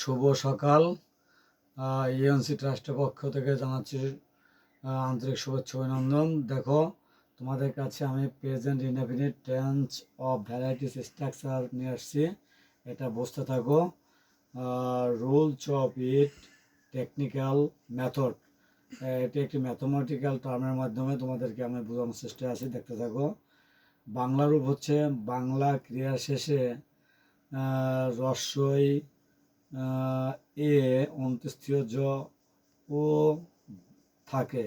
শুভ সকাল। ইএনসি ট্রাস্টের পক্ষ থেকে জানাচ্ছি আন্তরিক শুভেচ্ছা অভিনন্দন। দেখো, তোমাদের কাছে আমি present indefinite tense of varieties structure নিয়ে আসছি। এটা বুঝতে থাকো। Rules of it technical method এটি একটি ম্যাথমেটিক্যাল টার্মের মাধ্যমে তোমাদেরকে আমি বোঝানোর চেষ্টা আছি, দেখতে থাকো। বাংলা রূপ হচ্ছে বাংলা ক্রিয়া শেষে রস্বই এ অন্ত্যেষ্টিয় ও থাকে।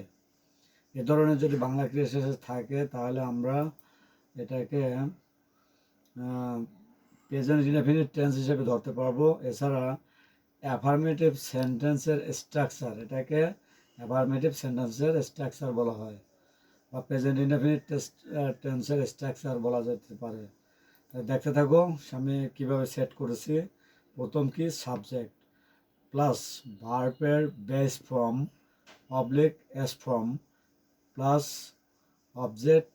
এ ধরনের যদি বাংলা ক্রিয়া শেষে থাকে, তাহলে আমরা এটাকে প্রেজেন্ট ইনডেফিনিট টেন্স হিসেবে ধরতে পারব। এছাড়া অ্যাফার্মেটিভ সেন্টেন্সের স্ট্রাকচার এটাকে অ্যাফার্মেটিভ সেন্টেন্সের স্ট্রাকচার বলা হয়, বা প্রেজেন্ট ইনডেফিনিট টেন্সের স্ট্রাকচার বলা যেতে পারে। দেখতে থাকো আমি কীভাবে সেট করেছি। প্রথম কি সাবজেক্ট প্লাস ভার্বের base form oblique S form plus object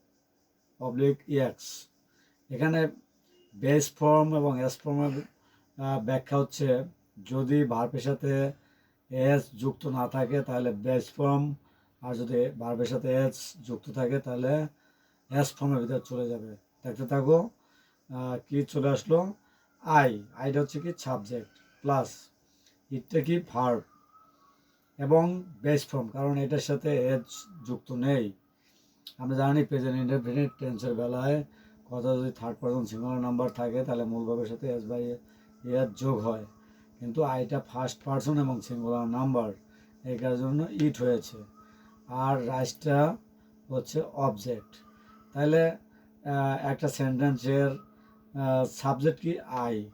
oblique E X এখানে বেস ফর্ম এবং এস ফর্মের ব্যাখ্যা হচ্ছে যদি ভার্বের সাথে এস যুক্ত না থাকে তাহলে বেস ফর্ম আর যদি ভার্বের সাথে এস যুক্ত থাকে তাহলে এস ফর্মের ভিতরে চলে যাবে। দেখতে থাকো কি চলে আসলো? আই, আইটা হচ্ছে কি সাবজেক্ট প্লাস ইটটা কি ভার্ব এবং বেস ফর্ম কারণ এটার সাথে এজ যুক্ত নেই। আমরা জানি প্রেজেন্ট ইন্ডেফিনিট টেন্সের বেলায় কথা যদি থার্ড পারসন সিঙ্গুলার নাম্বার থাকে, তাহলে মূল ভাবের সাথে এস বাই এর যোগ হয়। কিন্তু আইটা ফার্স্ট পার্সন এবং সিঙ্গুলার নাম্বার এই কারণের জন্য ইট হয়েছে। আর রাইসটা হচ্ছে অবজেক্ট তাহলে একটা সেন্টেন্সের সাবজেক্ট কি আই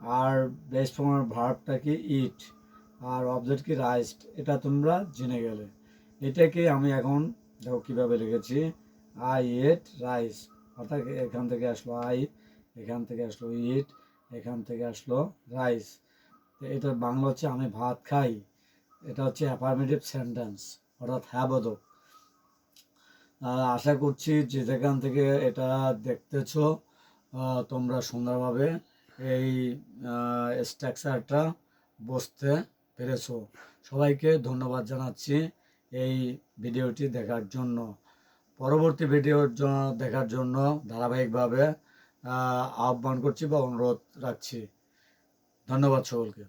আর বেস ফর্মের ভার্বটা কি ইট আর অবজেক্ট কি রাইস্ট এটা তোমরা জেনে গেলে। এটাকে আমি এখন দেখো কীভাবে লিখেছি আই এট রাইস অর্থাৎ এখান থেকে আসলো আই এখান থেকে আসলো ইট এখান থেকে আসলো রাইস এটার বাংলা হচ্ছে আমি ভাত খাই, এটা হচ্ছে অ্যাফার্মেটিভ সেন্টেন্স অর্থাৎ হ্যাঁ বোধক আশা করছি যে যেখান থেকে এটা দেখতেছো তোমরা সুন্দরভাবে এই স্ট্রাকচারটা বসতে পেরেছ। সবাইকে ধন্যবাদ জানাচ্ছি এই ভিডিওটি দেখার জন্য। পরবর্তী ভিডিও দেখার জন্য ধারাবাহিকভাবে আহ্বান করছি বা অনুরোধ রাখছি। ধন্যবাদ সকলকে।